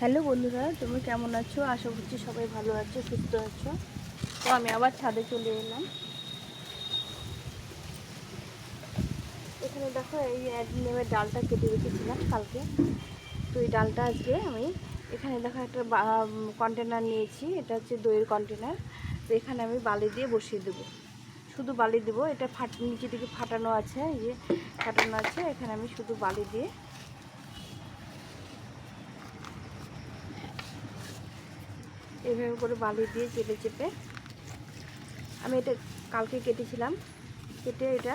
Hello বন্ধুরা তুমি কেমন আছো? আশা করছি সবাই ভালো আছো, সুস্থ আছো। তো আমি আবার ছাদে চলে এলাম। এখানে দেখো, এই নেমের ডালটা কেটে রেখেছিলাম কালকে। তো এই ডালটা আজকে আমি এখানে দেখো একটা কন্টেনার নিয়েছি। এটা হচ্ছে দইয়ের কন্টেনার তো এখানে আমি বালি দিয়ে বসিয়ে দেবো। শুধু বালি দেবো। এটা ফাট নিচে দিকে ফাটানো আছে, এই যে ফাটানো আছে। এখানে আমি শুধু বালি দিয়ে এভাবে করে বালি দিয়ে চেপে চেপে আমি এটা কালকে কেটেছিলাম। কেটে এটা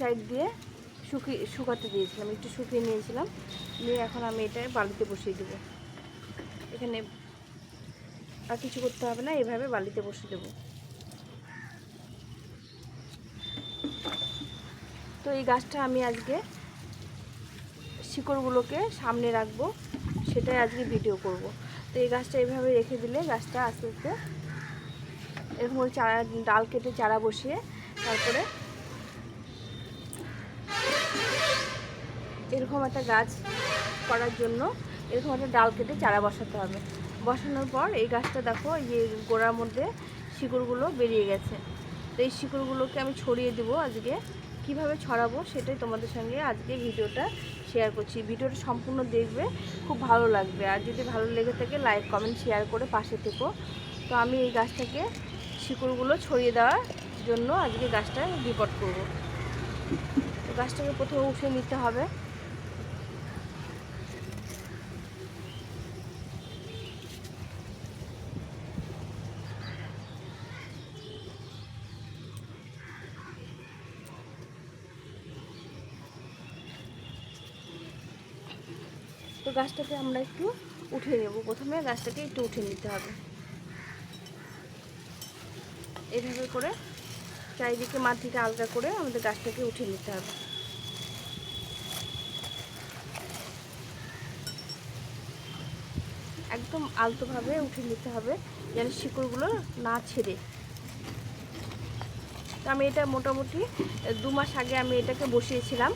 সাইড দিয়ে শুকিয়ে শুকাতে দিয়েছিলাম, একটু শুকিয়ে নিয়েছিলাম। নিয়ে এখন আমি এটা বালিতে বসিয়ে দেবো। এখানে আর কিছু করতে হবে না, এভাবে বালিতে বসিয়ে দেবো। তো এই গাছটা আমি আজকে শিকড়গুলোকে সামনে রাখব। সেটাই আজকে ভিডিও করব। তো এই গাছটা এইভাবে রেখে দিলে গাছটা আস্তে আস্তে এরকম চারা, ডাল কেটে চারা বসিয়ে তারপরে এরকম একটা গাছ করার জন্য এরকম একটা ডাল কেটে চারা বসাতে হবে। বসানোর পর এই গাছটা দেখো, এই যে গোড়ার মধ্যে শিকড়গুলো বেরিয়ে গেছে। তো এই শিকড়গুলোকে আমি ছড়িয়ে দেবো আজকে। কীভাবে ছড়াবো সেটাই তোমাদের সঙ্গে আজকে ভিডিওটা শেয়ার করছি। ভিডিওটা সম্পূর্ণ দেখবে, খুব ভালো লাগবে। আর যদি ভালো লেগে থাকে লাইক কমেন্ট শেয়ার করে পাশে থেকো। তো আমি এই গাছটাকে শিকড়গুলো ছড়িয়ে দেওয়ার জন্য আজকে গাছটা রিপোর্ট করব। তো গাছটাকে প্রথমে উঠে নিতে হবে। গাছটাকে আমরা একটু উঠে নেব। প্রথমে গাছটাকে একটু উঠে নিতে হবে। এইভাবে করে চারিদিকে মাটিটা আলগা করে আমাদের গাছটাকে উঠিয়ে নিতে হবে। একদম আলতোভাবে উঠে নিতে হবে, যেন শিকড়গুলো না ছেড়ে। তো আমি এটা মোটামুটি দু মাস আগে আমি এটাকে বসিয়েছিলাম।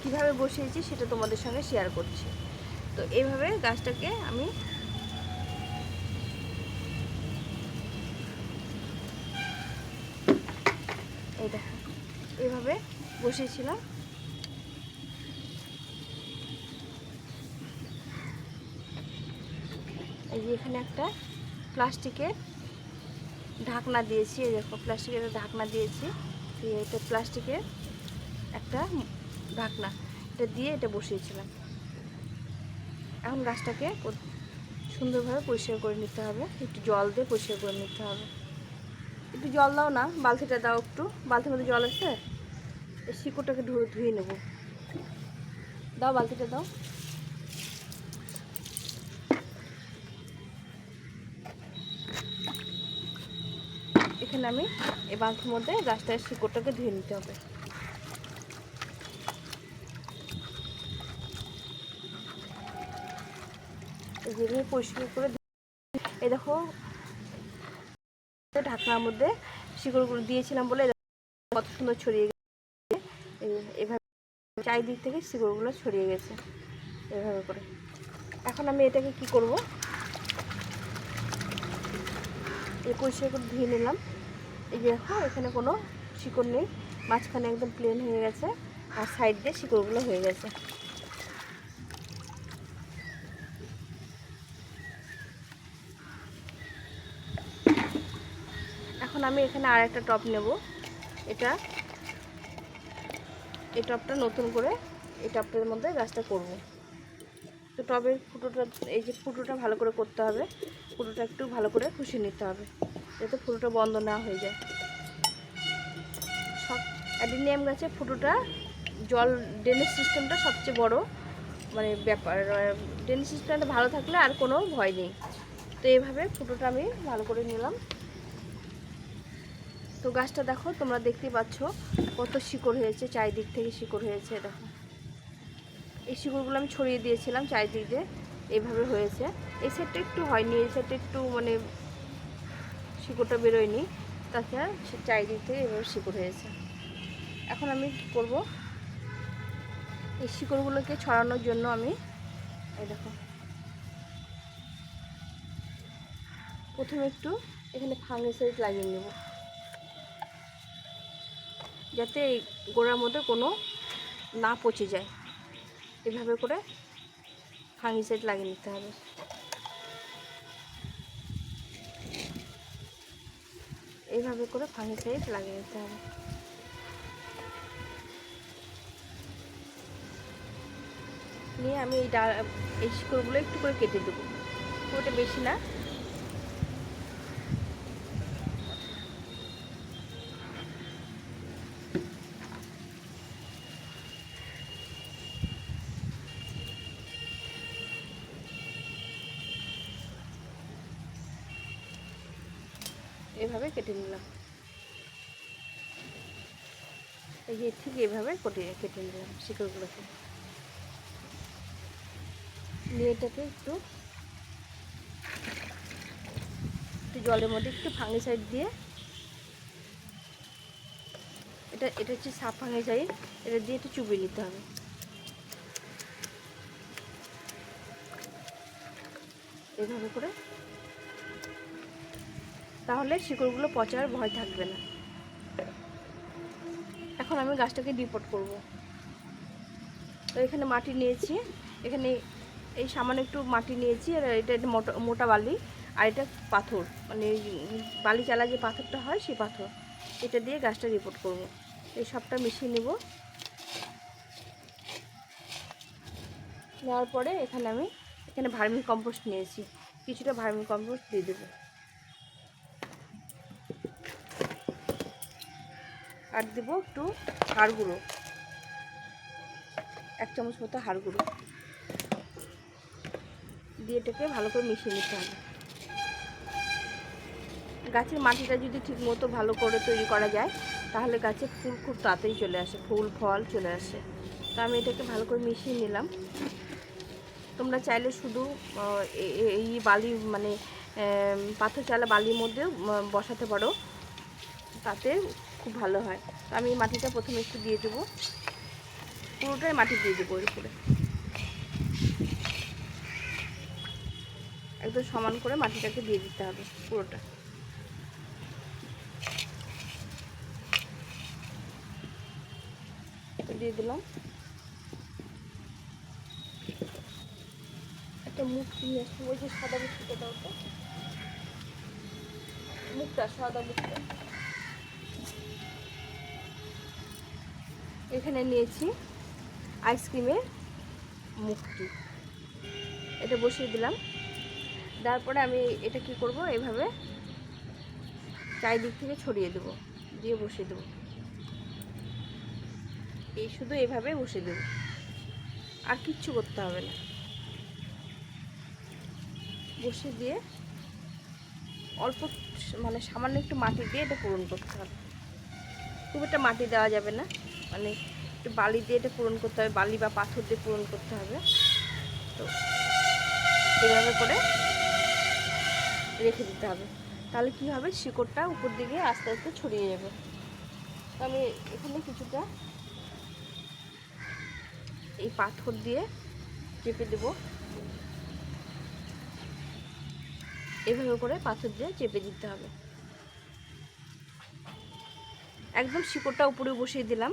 কীভাবে বসিয়েছি সেটা তোমাদের সঙ্গে শেয়ার করছি। তো এইভাবে গাছটাকে আমি এই দেখো এইভাবে বসিয়েছিলাম। এই যে এখানে একটা প্লাস্টিকের ঢাকনা দিয়েছি, এই দেখো, প্লাস্টিকের ঢাকনা দিয়েছি। এটা প্লাস্টিকের একটা ঢাকনা, এটা দিয়ে এটা বসিয়েছিলাম। এখন গাছটাকে সুন্দরভাবে পরিষ্কার করে নিতে হবে। একটু জল দিয়ে পরিষ্কার করে নিতে হবে। একটু জল দাও না, বালতিটা দাও একটু। বালতির মধ্যে জল আছে? এই শিকড়টাকে ধুয়ে ধুয়ে নেব। দাও বালতিটা, দাও। এখানে আমি এই বালতির মধ্যে গাছটার শিকড়টাকে ধুয়ে নিতে হবে। যেভাবে পরিষ্কার করে এ দেখো ঢাকনার মধ্যে শিকড়গুলো দিয়েছিলাম বলে কত সুন্দর ছড়িয়ে গেছে। এভাবে চারিদিক থেকে শিকড়গুলো ছড়িয়ে গেছে, এভাবে করে। এখন আমি এটাকে কি করব? এই পরিষ্কার করে ধুয়ে নিলাম। এই যে দেখো, এখানে কোনো শিকড় নেই, মাঝখানে একদম প্লেন হয়ে গেছে, আর সাইড দিয়ে শিকড়গুলো হয়ে গেছে এখন আমি এখানে আর একটা টপ নেব। এটা, এই টপটা নতুন করে এই টপটার মধ্যে গাছটা করব। তো টবের ফুটোটা, এই যে ফুটোটা ভালো করে করতে হবে। ফুটোটা একটু ভালো করে খুশি নিতে হবে, যাতে ফুটোটা বন্ধ না হয়ে যায়। সব অ্যাডিনিয়াম গাছে ফুটোটা, জল ড্রেনেজ সিস্টেমটা সবচেয়ে বড় মানে ব্যাপার। ড্রেনেজ সিস্টেমটা ভালো থাকলে আর কোনো ভয় নেই। তো এইভাবে ফুটোটা আমি ভালো করে নিলাম। তো গাছটা দেখো, তোমরা দেখতে পাচ্ছ কত শিকড় হয়েছে, চারিদিক থেকে শিকড় হয়েছে, দেখো। এই শিকড়গুলো আমি ছড়িয়ে দিয়েছিলাম চারিদিক দিয়ে এইভাবে হয়েছে। এই সেটটা একটু হয়নি, এই সেটটা একটু মানে শিকড়টা বেরোয়নি তাছাড়া সে চারিদিক থেকে এভাবে শিকড় হয়েছে। এখন আমি কী করব? এই শিকড়গুলোকে ছড়ানোর জন্য আমি, এই দেখো। প্রথমে একটু এখানে ফাঙ্গিসাইড লাগিয়ে নেব। যাতে এই গোড়ার মধ্যে কোনো না পচে যায়। এভাবে করে ফাঙ্গিসাইড লাগিয়ে নিতে হবে। এইভাবে করে ফাঙ্গিসাইড লাগিয়ে নিতে হবে। নিয়ে আমি এই ডা এই শিকড়গুলো একটু করে কেটে দেবো। ওটা বেশি না এভাবে কেটে নিলাম। এই যে ঠিক এভাবে কেটে কেটে নিলাম শিকড়গুলোকে। নিয়ে এটাকে একটু একটু জলের মধ্যে একটু ফাঙ্গিসাইড দিয়ে এটা এটা হচ্ছে সাপ ফাঙ্গিসাইড এটা দিয়ে একটু চুবিয়ে নিতে হবে। এভাবে করে তাহলে শিকড়গুলো পচার ভয় থাকবে না। এখন আমি গাছটাকে ডিপোর্ট করব। তো এখানে মাটি নিয়েছি। এখানে এই সামান্য একটু মাটি নিয়েছি। আর এটা মোটা মোটা বালি। আর এটা পাথর। মানে বালি চালা যে পাথরটা হয়, সেই পাথর। এটা দিয়ে গাছটা রিপোর্ট করব। এই সবটা মিশিয়ে নেব। নেওয়ার পরে এখানে আমি, এখানে ভার্মি কম্পোস্ট নিয়েছি। কিছুটা ভার্মি কম্পোস্ট দিয়ে দেবো। আর দেবো একটু হাড় গুঁড়ো। এক চামচ মতো হাড় গুঁড়ো। দিয়ে এটাকে ভালো করে মিশিয়ে নিতে হবে। গাছের মাটিটা যদি ঠিক মতো ভালো করে তৈরি করা যায়, তাহলে গাছে ফুল খুব তাড়াতাড়ি চলে আসে, ফুল, ফল চলে আসে। তো আমি এটাকে ভালো করে মিশিয়ে নিলাম। তোমরা চাইলে শুধু এই বালি মানে পাথর চালা বালির মধ্যে বসাতে পারো। তাতে খুব ভালো হয়। তো আমি মাটিটা প্রথমে একটু দিয়ে দেবো। পুরোটাই মাটি দিয়ে দেবো এর উপরে। একদম সমান করে মাটিটাকে দিয়ে দিতে হবে পুরোটা। দিয়ে দিলাম। একটা মুখ নিয়ে ওই যে সাদা মুখটা দাও তো। মুখটা সাদা মুখটা। এখানে নিয়েছি আইসক্রিমের মুখটি এটা বসিয়ে দিলাম। তারপরে আমি এটা কি করব? এভাবে চারিদিক থেকে ছড়িয়ে দেবো, দিয়ে বসিয়ে দেবো। এই শুধু এভাবে বসিয়ে দেবো। আর কিচ্ছু করতে হবে না। বসিয়ে দিয়ে অল্প মানে সামান্য একটু মাটি দিয়ে এটা পূরণ করতে হবে। খুব একটা মাটি দেওয়া যাবে না। মানে একটু বালি দিয়ে এটা পূরণ করতে হবে, বালি বা পাথর দিয়ে পূরণ করতে হবে। তো এভাবে করে রেখে দিতে হবে। তাহলে কি হবে? শিকড়টা উপর দিকে আস্তে আস্তে ছড়িয়ে যাবে। আমি এখানে কিছুটা এই পাথর দিয়ে চেপে দেব। এভাবে করে পাথর দিয়ে চেপে দিতে হবে। একদম শিকড়টা উপরে বসিয়ে দিলাম।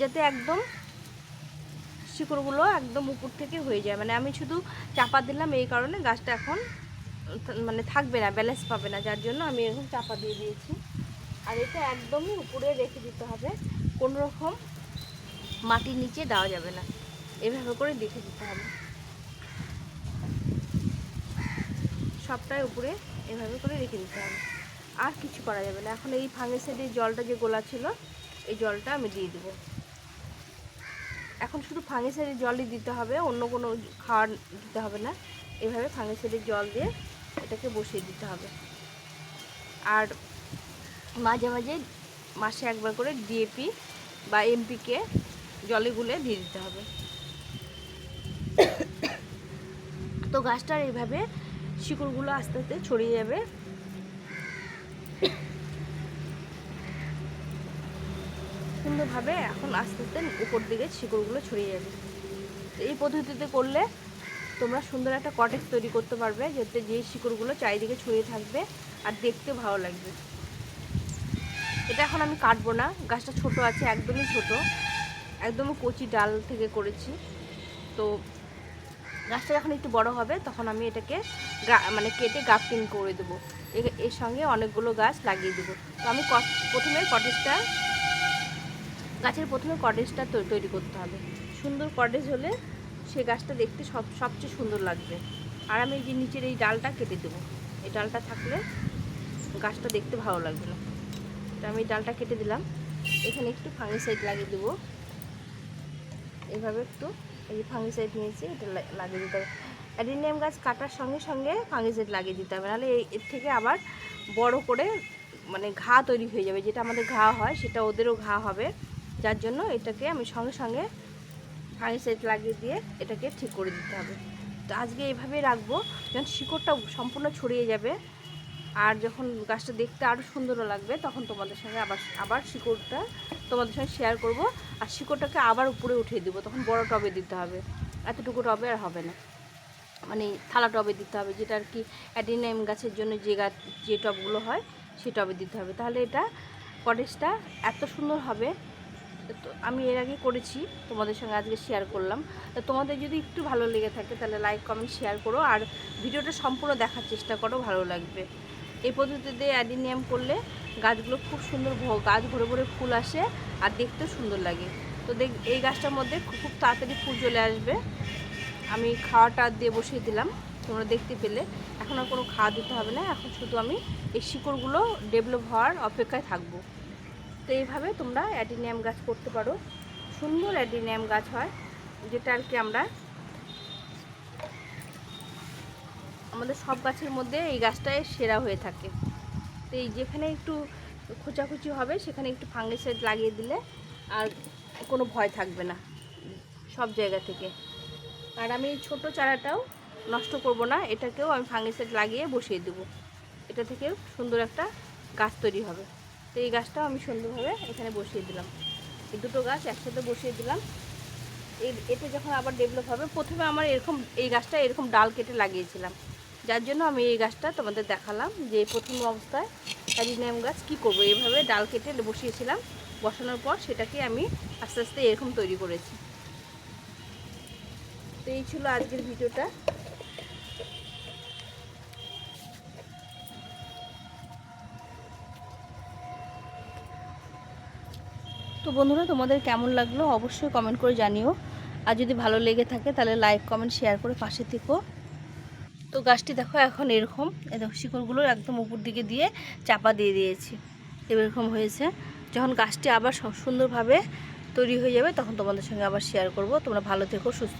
যাতে একদম শিকড়গুলো একদম উপর থেকে হয়ে যায়। মানে আমি শুধু চাপা দিলাম এই কারণে গাছটা এখন মানে থাকবে না ব্যালেন্স পাবে না। যার জন্য আমি এখন চাপা দিয়ে দিয়েছি। আর এটা একদমই উপরে রেখে দিতে হবে। কোনো রকম মাটির নিচে দেওয়া যাবে না। এভাবে করে দেখে দিতে হবে। সবটাই উপরে এভাবে করে রেখে দিতে হবে। আর কিছু করা যাবে না। এখন এই ফাঙ্গিসাইডের জলটা যে গোলা ছিল, এই জলটা আমি দিয়ে দেবো। এখন শুধু ফাঙ্গিসাইডের জলই দিতে হবে, অন্য কোনো খাওয়ার দিতে হবে না। এভাবে ফাঙ্গিসাইডের জল দিয়ে এটাকে বসিয়ে দিতে হবে। আর মাঝে মাঝে মাসে একবার করে ডিএপি বা এমপিকে জলে গুলে দিয়ে দিতে হবে। তো গাছটার এইভাবে শিকড়গুলো আস্তে আস্তে ছড়িয়ে যাবে। সুন্দরভাবে এখন আস্তে আস্তে উপর দিকে শিকড়গুলো ছড়িয়ে যাবে। এই পদ্ধতিতে করলে তোমরা সুন্দর একটা কটেজ তৈরি করতে পারবে, যাতে যে শিকড়গুলো চারিদিকে ছড়িয়ে থাকবে আর দেখতে ভালো লাগবে। এটা এখন আমি কাটবো না, গাছটা ছোট আছে, একদমই ছোট। একদমই কচি ডাল থেকে করেছি। তো গাছটা যখন একটু বড় হবে, তখন আমি এটাকে মানে কেটে গাফটিং করে দেবো। এর সঙ্গে অনেকগুলো গাছ লাগিয়ে দেবো। তো আমি প্রথমে কটেজটা গাছের প্রথমে কটেজটা তৈরি করতে হবে। সুন্দর কটেজ হলে সে গাছটা দেখতে সব, সবচেয়ে সুন্দর লাগবে। আর আমি যে নিচের এই ডালটা কেটে দেবো। এই ডালটা থাকলে গাছটা দেখতে ভালো লাগবে না। তো আমি ডালটা কেটে দিলাম। এখানে একটু ফাঙ্গিসাইড লাগিয়ে দেবো। এভাবে একটু এই যে ফাঙ্গিসাইড নিয়েছি, এটা লাগিয়ে দিতে হবে। অ্যাডিনিয়াম গাছ কাটার সঙ্গে সঙ্গে ফাঙ্গিসাইড লাগিয়ে দিতে হবে। নাহলে এর থেকে আবার বড় করে মানে ঘা তৈরি হয়ে যাবে। যেটা আমাদের ঘা হয়, সেটা ওদেরও ঘা হবে। যার জন্য এটাকে আমি সঙ্গে সঙ্গে ফাঙ্গিসাইড লাগিয়ে দিয়ে এটাকে ঠিক করে দিতে হবে। তো আজকে এইভাবেই রাখব যখন শিকড়টা সম্পূর্ণ ছড়িয়ে যাবে। আর যখন গাছটা দেখতে আরও সুন্দরও লাগবে, তখন তোমাদের সঙ্গে আবার আবার শিকড়টা তোমাদের সঙ্গে শেয়ার করব। আর শিকড়টাকে আবার উপরে উঠিয়ে দেবো, তখন বড় টবে দিতে হবে। এতটুকু টবে আর হবে না। মানে থালা টবে দিতে হবে, যেটা আর কি অ্যাডিনাইম গাছের জন্য যে গাছ যে টবগুলো হয় সেই টবে দিতে হবে। তাহলে এটা কটেজটা এত সুন্দর হবে তো আমি এর আগে করেছি, তোমাদের সঙ্গে আজকে শেয়ার করলাম। তো তোমাদের যদি একটু ভালো লেগে থাকে, তাহলে লাইক কমেন্ট শেয়ার করো। আর ভিডিওটা সম্পূর্ণ দেখার চেষ্টা করো, ভালো লাগবে। এই পদ্ধতিতে অ্যাডিনিয়াম করলে গাছগুলো খুব সুন্দর গাছ ভরে ভরে ফুল আসে আর দেখতেও সুন্দর লাগে। তো দেখ, এই গাছটার মধ্যে খুব খুব তাড়াতাড়ি ফুল চলে আসবে। আমি খাওয়াটা দিয়ে বসিয়ে দিলাম, তোমরা দেখতে পেলে। এখন আর কোনো খাওয়া দিতে হবে না, এখন শুধু আমি এই শিকড়গুলো ডেভেলপ হওয়ার অপেক্ষায় থাকব। তো এইভাবে তোমরা অ্যাডিনিয়াম গাছ করতে পারো। সুন্দর অ্যাডিনিয়াম গাছ হয়, যেটা আর কি আমরা আমাদের সব গাছের মধ্যে এই গাছটাই সেরা হয়ে থাকে। তো এই যেখানে একটু খোঁচাখুচি হবে, সেখানে একটু ফাঙ্গিসাইড লাগিয়ে দিলে আর কোনো ভয় থাকবে না সব জায়গা থেকে। আর আমি ছোটো চারাটাও নষ্ট করব না, এটাকেও আমি ফাঙ্গিসাইড লাগিয়ে বসিয়ে দেবো। এটা থেকে সুন্দর একটা গাছ তৈরি হবে। তো এই গাছটাও আমি সুন্দরভাবে এখানে বসিয়ে দিলাম। এই দুটো গাছ একসাথে বসিয়ে দিলাম। এই এতে যখন আবার ডেভেলপ হবে, প্রথমে আমার এরকম, এই গাছটা এরকম ডাল কেটে লাগিয়েছিলাম। যার জন্য আমি এই গাছটা তোমাদের দেখালাম যে প্রথম অবস্থায় অ্যাডিনিয়াম গাছ কী করব। এইভাবে ডাল কেটে বসিয়েছিলাম। বসানোর পর সেটাকে আমি আস্তে আস্তে এরকম তৈরি করেছি। তো এই ছিল আজকের ভিডিওটা। তো বন্ধুরা, তোমাদের কেমন লাগল অবশ্যই কমেন্ট করে জানিও। আর যদি ভালো লেগে থাকে তাহলে লাইক কমেন্ট শেয়ার করে পাশে থেকো। তো গাছটি দেখো এখন এরকম দেখো শিকড়গুলো একদম উপর দিকে দিয়ে চাপা দিয়ে দিয়েছি। এরকম হয়েছে। যখন গাছটি আবার সুন্দরভাবে তৈরি হয়ে যাবে তখন তোমাদের সঙ্গে আবার শেয়ার করব। তোমরা ভালো থেকো, সুস্থ।